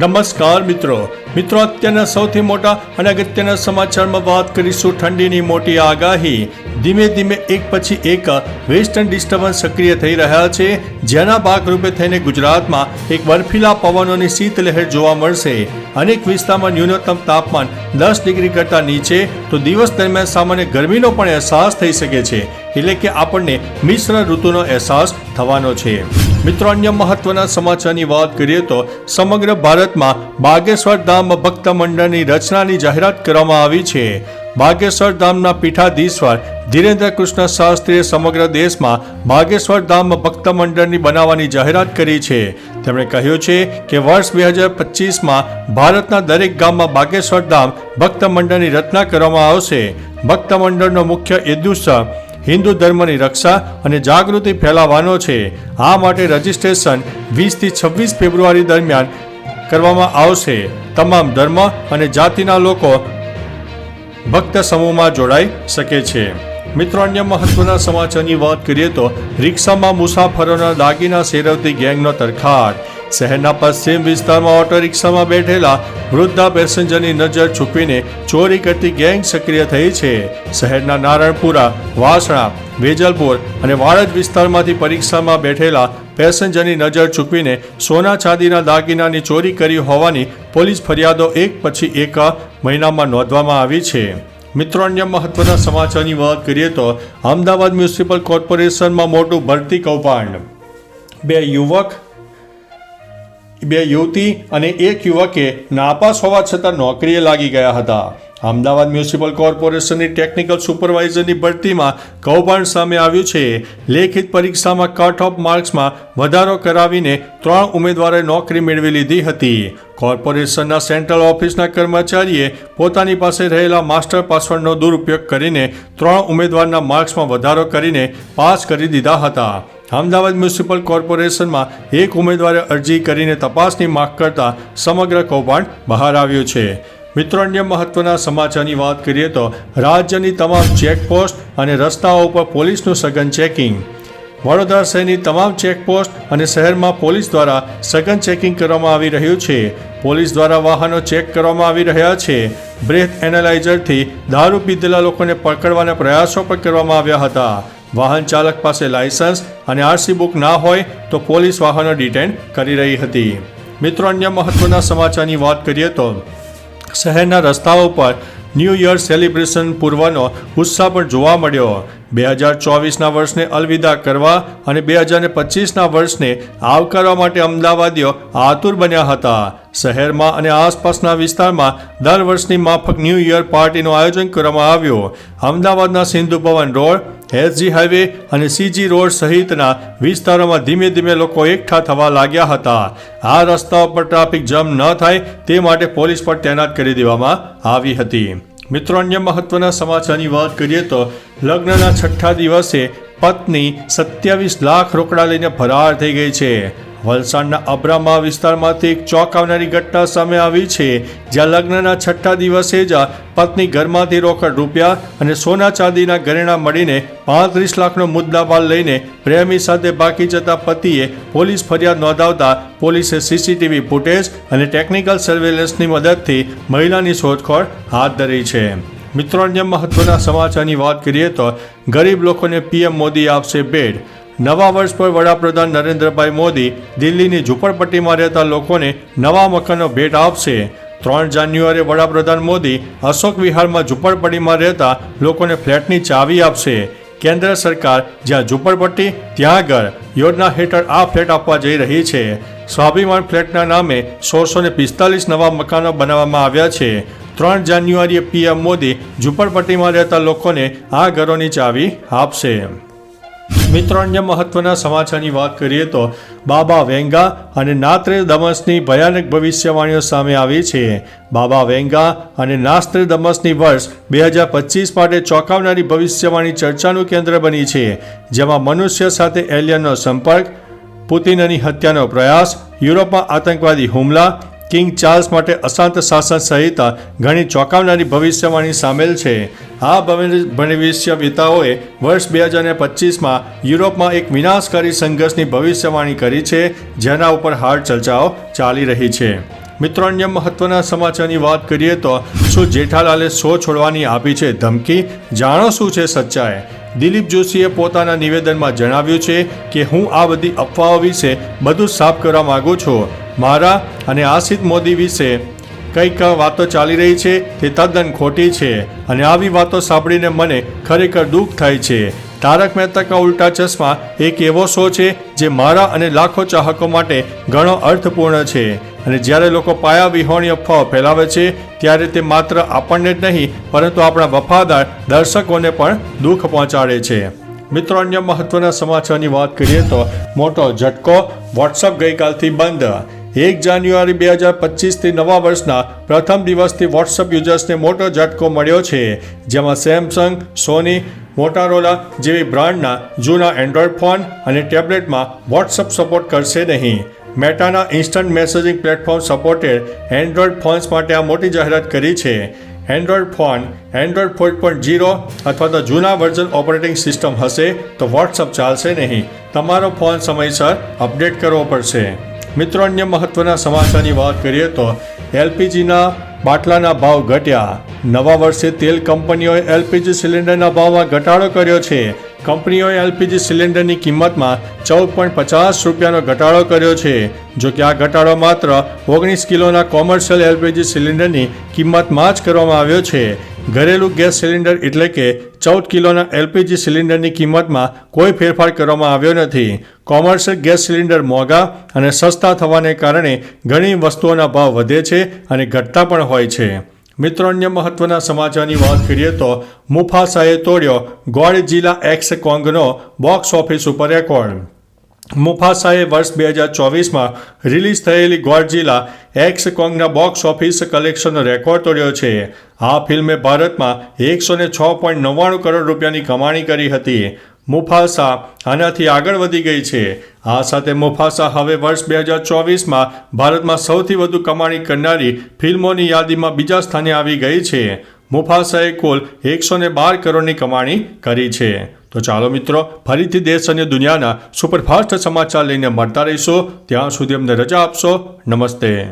નમસ્કાર મિત્રો. મિત્રો, અત્યારના સૌથી મોટા અને અગત્યના સમાચારમાં વાત કરીશું ઠંડીની મોટી આગાહી. ધીમે ધીમે એક પછી એક વેસ્ટર્ન ડિસ્ટર્બન્સ સક્રિય થઈ રહ્યા છે. જેના ભાગરૂપે થઈને ગુજરાતમાં એક બર્ફીલા પવનોની શીતલહેર જોવા મળશે. અનેક વિસ્તારમાં ન્યૂનતમ તાપમાન દસ ડિગ્રી કરતાં નીચે. તો દિવસ દરમિયાન સામાન્ય ગરમીનો પણ અહેસાસ થઈ શકે છે. એટલે કે આપણને મિશ્ર ઋતુનો અહેસાસ થવાનો છે. મિત્રો, અન્ય મહત્વના સમાચારની વાત કરીએ તો સમગ્ર ભારતમાં બાગેશ્વર ધામ ભક્ત મંડળની રચનાની જાહેરાત કરવામાં આવી છે. બાગેશ્વર ધામના પીઠાધીશ્વર ધીરેન્દ્ર કૃષ્ણ શાસ્ત્રીએ સમગ્ર દેશમાં બાગેશ્વર ધામ ભક્ત મંડળની બનાવવાની જાહેરાત કરી છે. તેમણે કહ્યું છે કે વર્ષ બે હજાર પચીસમાં ભારતના દરેક ગામમાં બાગેશ્વર ધામ ભક્ત મંડળની રચના કરવામાં આવશે. ભક્ત મંડળનો મુખ્ય ઉદ્દેશ્ય હિન્દુ ધર્મની રક્ષા અને જાગૃતિ ફેલાવવાનો છે. આ માટે રજિસ્ટ્રેશન વીસથી છવ્વીસ ફેબ્રુઆરી દરમિયાન કરવામાં આવશે. તમામ ધર્મ અને જાતિના લોકો ભક્ત સમૂહમાં જોડાઈ શકે છે. મિત્રો, અન્ય મહત્વના સમાચારની વાત કરીએ તો રિક્ષામાં મુસાફરોના દાગીના શેરવતી ગેંગનો તરખાટ. શહેરના પશ્ચિમ વિસ્તારમાં ઓટો રિક્ષામાં બેઠેલા વૃદ્ધા પેસેન્જરની નજર છુપીને ચોરી કરતી ગેંગ સક્રિય થઈ છે. શહેરના નારણપુરા, વાસણા, વેજલપુર અને વાડજ વિસ્તારમાંથી પરીક્ષામાં બેઠેલા પેસેન્જરની નજર ચૂકવીને સોના ચાંદીના દાગીનાની ચોરી કરી હોવાની પોલીસ ફરિયાદો એક પછી એક મહિનામાં નોંધવામાં આવી છે. મિત્રો, અન્ય મહત્વના સમાચારની વાત કરીએ તો અમદાવાદ મ્યુનિસિપલ કોર્પોરેશનમાં મોટું ભરતી કૌભાંડ. બે યુવક બે યુવતી અને એક યુવકે નાપાસ હોવા છતાં નોકરીએ લાગી ગયા હતા. અમદાવાદ મ્યુનિસિપલ કોર્પોરેશનની ટેકનિકલ સુપરવાઇઝરની ભરતીમાં કૌભાંડ સામે આવ્યું છે. લેખિત પરીક્ષામાં કટ ઓફ માર્ક્સમાં વધારો કરાવીને ત્રણ ઉમેદવારોએ નોકરી મેળવી લીધી હતી. કોર્પોરેશનના સેન્ટ્રલ ઓફિસના કર્મચારીએ પોતાની પાસે રહેલા માસ્ટર પાસવર્ડનો દુરુપયોગ કરીને ત્રણ ઉમેદવારના માર્ક્સમાં વધારો કરીને પાસ કરી દીધા હતા. અમદાવાદ મ્યુનિસિપલ કોર્પોરેશનમાં એક ઉમેદવારે અરજી કરીને તપાસની માગ કરતા સમગ્ર કૌભાંડ બહાર આવ્યું છે. મિત્રો, અન્ય મહત્વના સમાચારની વાત કરીએ તો રાજ્યની તમામ ચેકપોસ્ટ અને રસ્તાઓ ઉપર પોલીસનું સઘન ચેકિંગ. વડોદરા શહેરની તમામ ચેકપોસ્ટ અને શહેરમાં પોલીસ દ્વારા સઘન ચેકિંગ કરવામાં આવી રહ્યું છે. પોલીસ દ્વારા વાહનો ચેક કરવામાં આવી રહ્યા છે. બ્રેથ એનાલાઇઝરથી દારૂ પીધેલા લોકોને પકડવાના પ્રયાસો પણ કરવામાં આવ્યા હતા. વાહન ચાલક પાસે લાયસન્સ અને આરસી બુક ના હોય તો પોલીસ વાહનો ડિટેન કરી રહી હતી. મિત્રો, અન્ય મહત્વના સમાચારની વાત કરીએ તો શહેરના રસ્તાઓ પર ન્યૂ યર સેલિબ્રેશન પૂર્વનો ઉત્સાહ પણ જોવા મળ્યો. બે હજાર ચોવીસના વર્ષને અલવિદા કરવા અને બે હજાર પચીસના વર્ષને આવકારવા માટે અમદાવાદીઓ આતુર બન્યા હતા. શહેરમાં અને આસપાસના વિસ્તારમાં દર વર્ષની માફક ન્યૂ યર પાર્ટીનું આયોજન કરવામાં આવ્યું. અમદાવાદના Sindhu Bhavan road SG highway અને સીજી રોડ સહિતના વિસ્તારોમાં ધીમે ધીમે લોકો એકઠા થવા લાગ્યા હતા. આ રસ્તાઓ પર ટ્રાફિક જામ ન થાય તે માટે પોલીસ પણ તૈનાત કરી દેવામાં આવી હતી. મિત્રો, અન્ય મહત્વના સમાચારની વાત કરીએ તો લગ્નના છઠ્ઠા દિવસે પત્ની સત્યાવીસ લાખ રોકડા લઈને ફરાર થઈ ગઈ છે. વલસાડના અબ્રામા વિસ્તારમાંથી એક ચોંકાવનારી ઘટના સામે આવી છે. જ્યાં લગ્નના છઠ્ઠા દિવસે જ પત્ની ઘરમાંથી રોકડ રૂપિયા અને સોના ચાંદીના ઘરેણા મળીને પાંત્રીસ લાખનો મુદ્દામાલ લઈને પ્રેમી સાથે બાકી જતા પતિએ પોલીસ ફરિયાદ નોંધાવતા પોલીસે સીસીટીવી ફૂટેજ અને ટેકનિકલ સર્વેલન્સની મદદથી મહિલાની શોધખોળ હાથ ધરી છે. મિત્રો, અન્ય મહત્વના સમાચારની વાત કરીએ તો ગરીબ લોકોને પીએમ મોદી આપશે ભેટ નવા વર્ષ પર વડાપ્રધાન નરેન્દ્રભાઈ મોદી દિલ્હીની ઝૂંપડપટ્ટીમાં રહેતા લોકોને નવા મકાનો ભેટ આપશે. ત્રણ જાન્યુઆરીએ વડાપ્રધાન મોદી અશોક વિહારમાં ઝૂંપડપટ્ટીમાં રહેતા લોકોને ફ્લેટની ચાવી આપશે. કેન્દ્ર સરકાર જ્યાં ઝૂંપડપટ્ટી, ત્યાં આગળ યોજના હેઠળ આ ફ્લેટ આપવા જઈ રહી છે. સ્વાભિમાન ફ્લેટના નામે સોળસો ને પિસ્તાલીસ નવા મકાનો બનાવવામાં આવ્યા છે. ત્રણ જાન્યુઆરીએ પીએમ મોદી ઝૂંપડપટ્ટીમાં રહેતા લોકોને આ ઘરોની ચાવી આપશે. મિત્રો અન્ય મહત્વના સમાચારની વાત કરીએ તો બાબા વેંગા અને નાત્રે દમસની ભયાનક ભવિષ્યવાણીઓ સામે આવી છે. બાબા વેંગા અને નાસ્ત્રે દમસની વર્ષ બે હજાર પચીસ માટે ચોંકાવનારી ભવિષ્યવાણી ચર્ચાનું કેન્દ્ર બની છે, જેમાં મનુષ્ય સાથે એલિયનનો સંપર્ક, પુતિનની હત્યાનો પ્રયાસ, યુરોપમાં આતંકવાદી હુમલા, કિંગ ચાર્લ્સ માટે અશાંત શાસન સહિત ઘણી ચોંકાવનારી ભવિષ્યવાણી સામેલ છે. આ ભવિષ્યવિતાઓએ વર્ષ બે હજાર પચીસમાં યુરોપમાં એક વિનાશકારી સંઘર્ષની ભવિષ્યવાણી કરી છે, જેના ઉપર હાર્ડ ચર્ચાઓ ચાલી રહી છે. મિત્રો, અન્ય મહત્વના સમાચારની વાત કરીએ તો શું જેઠાલાલે શો છોડવાની આપી છે ધમકી? જાણો શું છે સચ્ચાઈ? દિલીપ જોશીએ પોતાના નિવેદનમાં જણાવ્યું છે કે, હું આ બધી અફવાઓ વિશે બધું સાફ કરવા માગું છું. મારા અને આશિત મોદી વિશે કંઈક વાતો ચાલી રહી છે તે તદ્દન ખોટી છે અને આવી વાતો સાંભળીને મને ખરેખર દુઃખ થાય છે. તારક મહેતા કા ઉલ્ટા ચશ્મા એક એવો શો છે જે મારા અને લાખો ચાહકો માટે ઘણો અર્થપૂર્ણ છે અને જ્યારે લોકો પાયા વિહોણી અફવાઓ ફેલાવે છે, ત્યારે તે માત્ર આપણને જ નહીં, પરંતુ આપણા વફાદાર દર્શકોને પણ દુઃખ પહોંચાડે છે. મિત્રો, અન્ય મહત્વના સમાચારની વાત કરીએ તો મોટો ઝટકો વોટ્સઅપ ગઈકાલથી બંધ. એક જાન્યુઆરી બે હજાર પચીસથી નવા વર્ષના પ્રથમ દિવસથી વોટ્સઅપ યુઝર્સને મોટો ઝટકો મળ્યો છે, જેમાં સેમસંગ સોની મોટારોલા જેવી બ્રાન્ડના જૂના એન્ડ્રોઈડ ફોન અને ટેબ્લેટમાં વોટ્સઅપ સપોર્ટ કરશે નહીં. મેટાના instant messaging platform supported android phones માટે આ મોટી જાહેરાત કરી છે. Android phone android four point zero અથવા તો જૂના વર્ઝન ઓપરેટિંગ સિસ્ટમ હશે તો વોટ્સઅપ ચાલશે નહીં. તમારો ફોન સમયસર અપડેટ કરવો પડશે. મિત્રો, અન્ય મહત્વના સમાચારની વાત કરીએ તો એલપીજીના બાટલાના ભાવ ઘટ્યા. નવા વર્ષે તેલ કંપનીઓએ એલપીજી સિલિન્ડરના ભાવમાં ઘટાડો કર્યો છે. કંપનીઓએ એલપીજી સિલિન્ડરની કિંમતમાં ચૌદ પોઈન્ટ પચાસ રૂપિયાનો ઘટાડો કર્યો છે, જો કે આ ઘટાડો માત્ર ઓગણીસ કિલોના કોમર્શિયલ એલપીજી સિલિન્ડરની કિંમતમાં જ કરવામાં આવ્યો છે. ઘરેલું ગેસ સિલિન્ડર એટલે કે ચૌદ કિલોના એલપીજી સિલિન્ડરની કિંમતમાં કોઈ ફેરફાર કરવામાં આવ્યો નથી. કોમર્શિયલ ગેસ સિલિન્ડર મોંઘા અને સસ્તા થવાને કારણે ઘણી વસ્તુઓના ભાવ વધે છે અને ઘટતા પણ હોય છે. મિત્રો અન્ય મહત્વના સમાચારની વાત કરીએ તો મુફાસાએ તોડ્યો ગોડઝિલા એક્સ કોંગનો બોક્સ ઓફિસ ઉપર રેકોર્ડ. મુફાસાએ વર્ષ બે હજાર ચોવીસમાં રિલીઝ થયેલી ગોડઝિલા એક્સ કોંગના બોક્સ ઓફિસ કલેક્શનનો રેકોર્ડ તોડ્યો છે. આ ફિલ્મે ભારતમાં એકસો ને છ પોઈન્ટ નવ્વાણું કરોડ રૂપિયાની કમાણી કરી હતી. મુફાસા આનાથી આગળ વધી ગઈ છે. આ સાથે મોફાસા હવે વર્ષ બે હજાર ચોવીસમાં ભારતમાં સૌથી વધુ કમાણી કરનારી ફિલ્મોની યાદીમાં બીજા સ્થાને આવી ગઈ છે. મોફાસાએ કુલ એકસો ને બાર કરોડની કમાણી કરી છે. તો ચાલો મિત્રો, ફરીથી દેશ અને દુનિયાના સુપરફાસ્ટ સમાચાર લઈને મળતા રહીશો. ત્યાં સુધી અમને રજા આપશો. નમસ્તે.